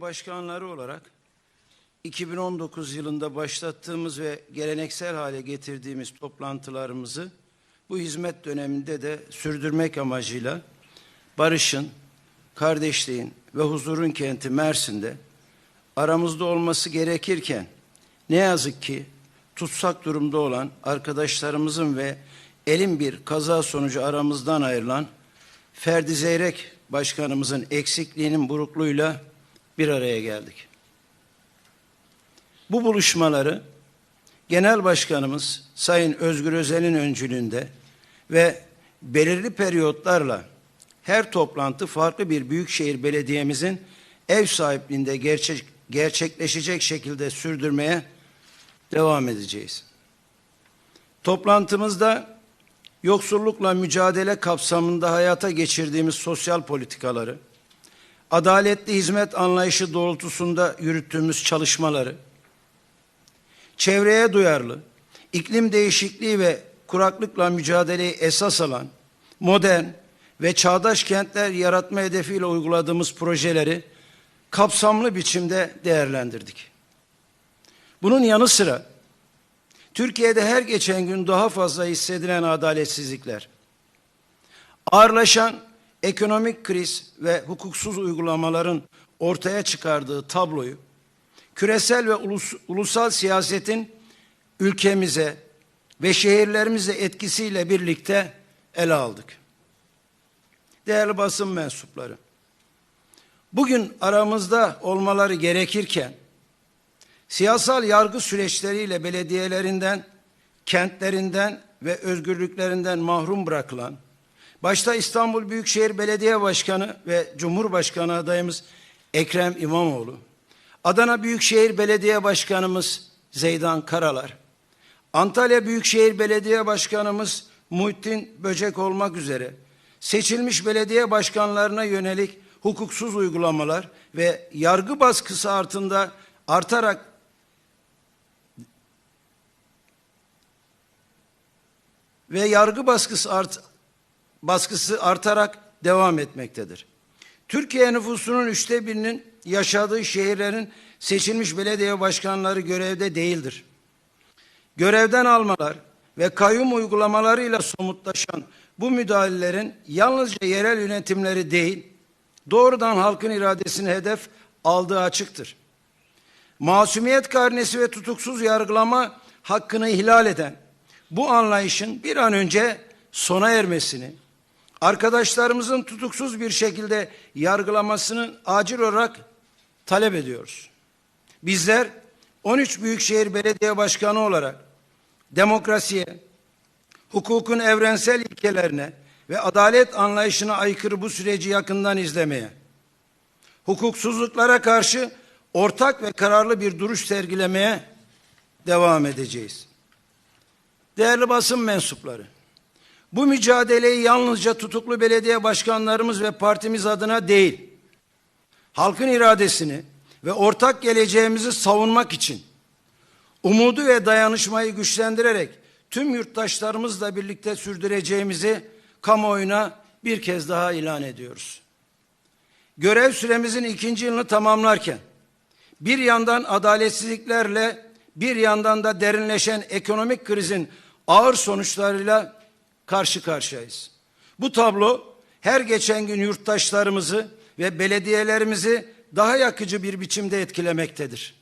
başkanları olarak 2019 yılında başlattığımız ve geleneksel hale getirdiğimiz toplantılarımızı bu hizmet döneminde de sürdürmek amacıyla barışın, kardeşliğin ve huzurun kenti Mersin'de aramızda olması gerekirken ne yazık ki tutsak durumda olan arkadaşlarımızın ve elin bir kaza sonucu aramızdan ayrılan Ferdi Zeyrek Başkanımızın eksikliğinin burukluğuyla bir araya geldik. Bu buluşmaları Genel Başkanımız Sayın Özgür Özel'in öncülüğünde ve belirli periyotlarla her toplantı farklı bir büyükşehir belediyemizin ev sahipliğinde gerçek, gerçekleşecek şekilde sürdürmeye devam edeceğiz. Toplantımızda yoksullukla mücadele kapsamında hayata geçirdiğimiz sosyal politikaları, adaletli hizmet anlayışı doğrultusunda yürüttüğümüz çalışmaları, çevreye duyarlı, iklim değişikliği ve kuraklıkla mücadeleyi esas alan, modern ve çağdaş kentler yaratma hedefiyle uyguladığımız projeleri kapsamlı biçimde değerlendirdik. Bunun yanı sıra Türkiye'de her geçen gün daha fazla hissedilen adaletsizlikler, ağırlaşan ekonomik kriz ve hukuksuz uygulamaların ortaya çıkardığı tabloyu küresel ve ulus, ulusal siyasetin ülkemize ve şehirlerimize etkisiyle birlikte ele aldık. Değerli basın mensupları, bugün aramızda olmaları gerekirken siyasal yargı süreçleriyle belediyelerinden, kentlerinden ve özgürlüklerinden mahrum bırakılan, başta İstanbul Büyükşehir Belediye Başkanı ve Cumhurbaşkanı adayımız Ekrem İmamoğlu, Adana Büyükşehir Belediye Başkanımız Zeydan Karalar, Antalya Büyükşehir Belediye Başkanımız Muhittin Böcek olmak üzere seçilmiş belediye başkanlarına yönelik hukuksuz uygulamalar ve yargı baskısı altında artarak ve yargı baskısı art, baskısı artarak devam etmektedir. Türkiye nüfusunun üçte birinin yaşadığı şehirlerin seçilmiş belediye başkanları görevde değildir. Görevden almalar ve kayyum uygulamalarıyla somutlaşan bu müdahalelerin yalnızca yerel yönetimleri değil, doğrudan halkın iradesini hedef aldığı açıktır. Masumiyet karnesi ve tutuksuz yargılama hakkını ihlal eden bu anlayışın bir an önce sona ermesini, arkadaşlarımızın tutuksuz bir şekilde yargılamasını acil olarak talep ediyoruz. Bizler 13 Büyükşehir Belediye Başkanı olarak demokrasiye, hukukun evrensel ilkelerine ve adalet anlayışına aykırı bu süreci yakından izlemeye, hukuksuzluklara karşı ortak ve kararlı bir duruş sergilemeye devam edeceğiz. Değerli basın mensupları, bu mücadeleyi yalnızca tutuklu belediye başkanlarımız ve partimiz adına değil, halkın iradesini ve ortak geleceğimizi savunmak için umudu ve dayanışmayı güçlendirerek tüm yurttaşlarımızla birlikte sürdüreceğimizi kamuoyuna bir kez daha ilan ediyoruz. Görev süremizin ikinci yılını tamamlarken bir yandan adaletsizliklerle bir yandan da derinleşen ekonomik krizin ağır sonuçlarıyla karşı karşıyayız. Bu tablo her geçen gün yurttaşlarımızı ve belediyelerimizi daha yakıcı bir biçimde etkilemektedir.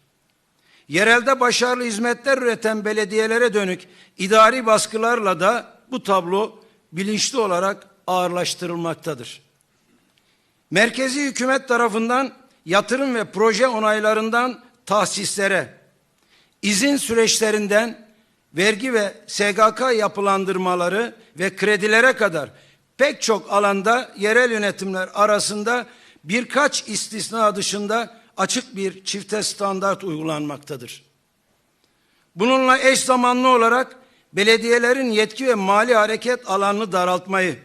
Yerelde başarılı hizmetler üreten belediyelere dönük idari baskılarla da bu tablo bilinçli olarak ağırlaştırılmaktadır. Merkezi hükümet tarafından yatırım ve proje onaylarından tahsislere, izin süreçlerinden vergi ve SGK yapılandırmaları ve kredilere kadar pek çok alanda yerel yönetimler arasında birkaç istisna dışında açık bir çifte standart uygulanmaktadır. Bununla eş zamanlı olarak belediyelerin yetki ve mali hareket alanını daraltmayı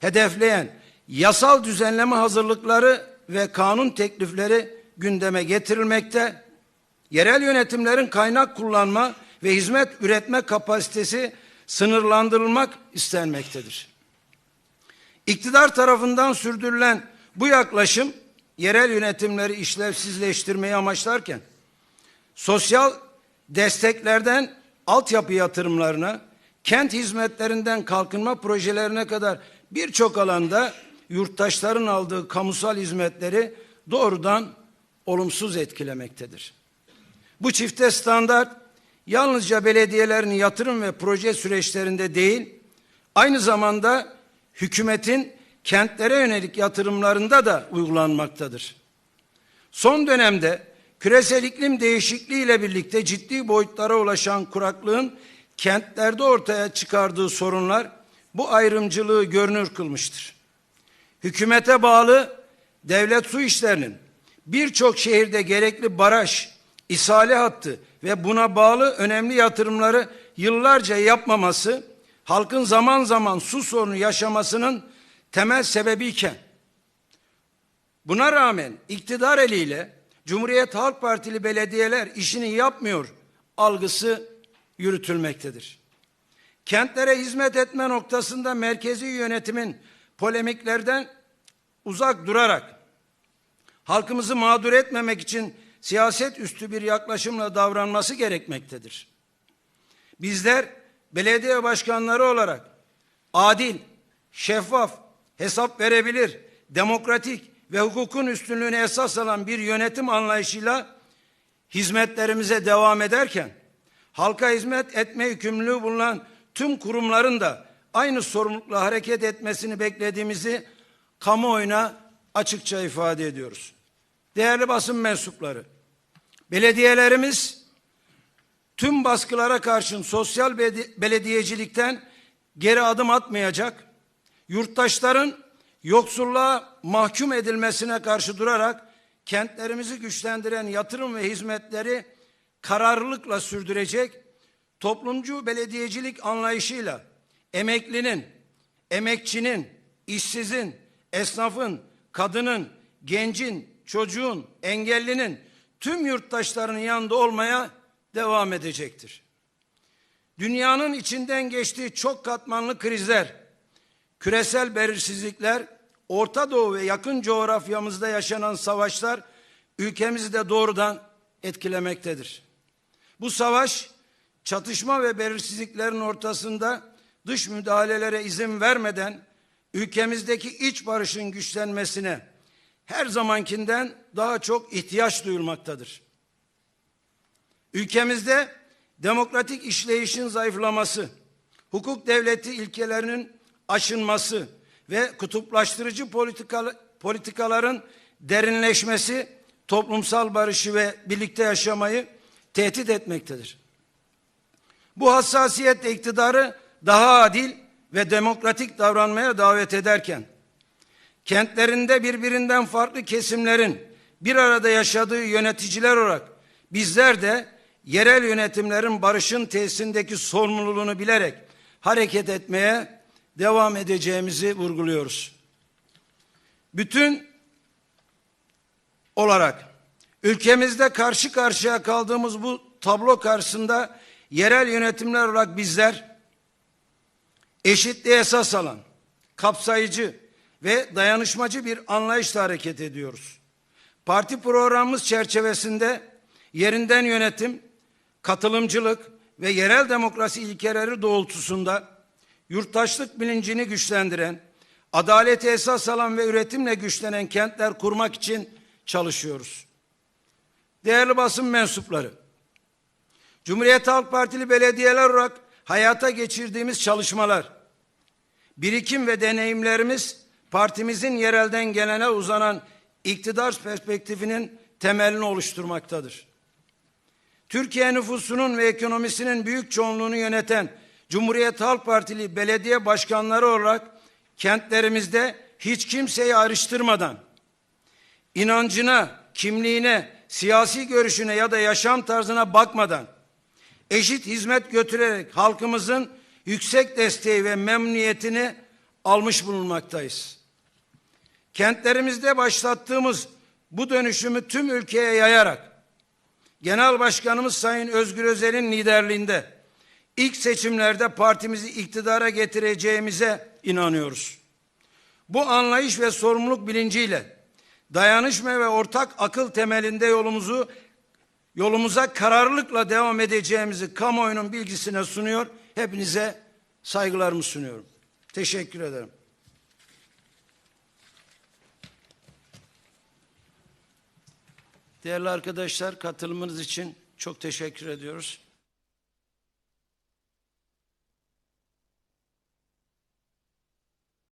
hedefleyen yasal düzenleme hazırlıkları ve kanun teklifleri gündeme getirilmekte, yerel yönetimlerin kaynak kullanma ve hizmet üretme kapasitesi sınırlandırılmak istenmektedir. İktidar tarafından sürdürülen bu yaklaşım yerel yönetimleri işlevsizleştirmeyi amaçlarken sosyal desteklerden altyapı yatırımlarına, kent hizmetlerinden kalkınma projelerine kadar birçok alanda yurttaşların aldığı kamusal hizmetleri doğrudan olumsuz etkilemektedir. Bu çifte standart yalnızca belediyelerin yatırım ve proje süreçlerinde değil, aynı zamanda hükümetin kentlere yönelik yatırımlarında da uygulanmaktadır. Son dönemde küresel iklim değişikliği ile birlikte ciddi boyutlara ulaşan kuraklığın kentlerde ortaya çıkardığı sorunlar bu ayrımcılığı görünür kılmıştır. Hükümete bağlı devlet su işlerinin birçok şehirde gerekli baraj, isale hattı ve buna bağlı önemli yatırımları yıllarca yapmaması, halkın zaman zaman su sorunu yaşamasının temel sebebiyken, buna rağmen iktidar eliyle Cumhuriyet Halk Partili belediyeler işini yapmıyor algısı yürütülmektedir. Kentlere hizmet etme noktasında merkezi yönetimin polemiklerden uzak durarak halkımızı mağdur etmemek için siyaset üstü bir yaklaşımla davranması gerekmektedir. Bizler belediye başkanları olarak adil, şeffaf, hesap verebilir, demokratik ve hukukun üstünlüğüne esas alan bir yönetim anlayışıyla hizmetlerimize devam ederken halka hizmet etme yükümlülüğü bulunan tüm kurumların da aynı sorumlulukla hareket etmesini beklediğimizi kamuoyuna açıkça ifade ediyoruz. Değerli basın mensupları, belediyelerimiz tüm baskılara karşın sosyal belediyecilikten geri adım atmayacak, yurttaşların yoksulluğa mahkum edilmesine karşı durarak kentlerimizi güçlendiren yatırım ve hizmetleri kararlılıkla sürdürecek, toplumcu belediyecilik anlayışıyla emeklinin, emekçinin, işsizin, esnafın, kadının, gencin, çocuğun, engellinin, tüm yurttaşların yanında olmaya devam edecektir. Dünyanın içinden geçtiği çok katmanlı krizler, küresel belirsizlikler, Orta Doğu ve yakın coğrafyamızda yaşanan savaşlar ülkemizi de doğrudan etkilemektedir. Bu savaş çatışma ve belirsizliklerin ortasında dış müdahalelere izin vermeden ülkemizdeki iç barışın güçlenmesine her zamankinden daha çok ihtiyaç duyulmaktadır. Ülkemizde demokratik işleyişin zayıflaması, hukuk devleti ilkelerinin aşınması ve kutuplaştırıcı politikaların derinleşmesi toplumsal barışı ve birlikte yaşamayı tehdit etmektedir. Bu hassasiyetle iktidarı daha adil ve demokratik davranmaya davet ederken, kentlerinde birbirinden farklı kesimlerin bir arada yaşadığı yöneticiler olarak bizler de yerel yönetimlerin barışın tesisindeki sorumluluğunu bilerek hareket etmeye devam edeceğimizi vurguluyoruz. Bütün olarak ülkemizde karşı karşıya kaldığımız bu tablo karşısında yerel yönetimler olarak bizler eşitliğe esas alan, kapsayıcı ve dayanışmacı bir anlayışla hareket ediyoruz. Parti programımız çerçevesinde yerinden yönetim, katılımcılık ve yerel demokrasi ilkeleri doğrultusunda yurttaşlık bilincini güçlendiren, adaleti esas alan ve üretimle güçlenen kentler kurmak için çalışıyoruz. Değerli basın mensupları, Cumhuriyet Halk Partili belediyeler olarak hayata geçirdiğimiz çalışmalar, birikim ve deneyimlerimiz partimizin yerelden gelene uzanan iktidar perspektifinin temelini oluşturmaktadır. Türkiye nüfusunun ve ekonomisinin büyük çoğunluğunu yöneten Cumhuriyet Halk Partili belediye başkanları olarak kentlerimizde hiç kimseyi ayrıştırmadan inancına, kimliğine, siyasi görüşüne ya da yaşam tarzına bakmadan eşit hizmet götürerek halkımızın yüksek desteği ve memnuniyetini almış bulunmaktayız. Kentlerimizde başlattığımız bu dönüşümü tüm ülkeye yayarak Genel Başkanımız Sayın Özgür Özel'in liderliğinde ilk seçimlerde partimizi iktidara getireceğimize inanıyoruz. Bu anlayış ve sorumluluk bilinciyle dayanışma ve ortak akıl temelinde yolumuzu yolumuza kararlılıkla devam edeceğimizi kamuoyunun bilgisine sunuyor. Hepinize saygılarımı sunuyorum. Teşekkür ederim. Değerli arkadaşlar katılımınız için çok teşekkür ediyoruz.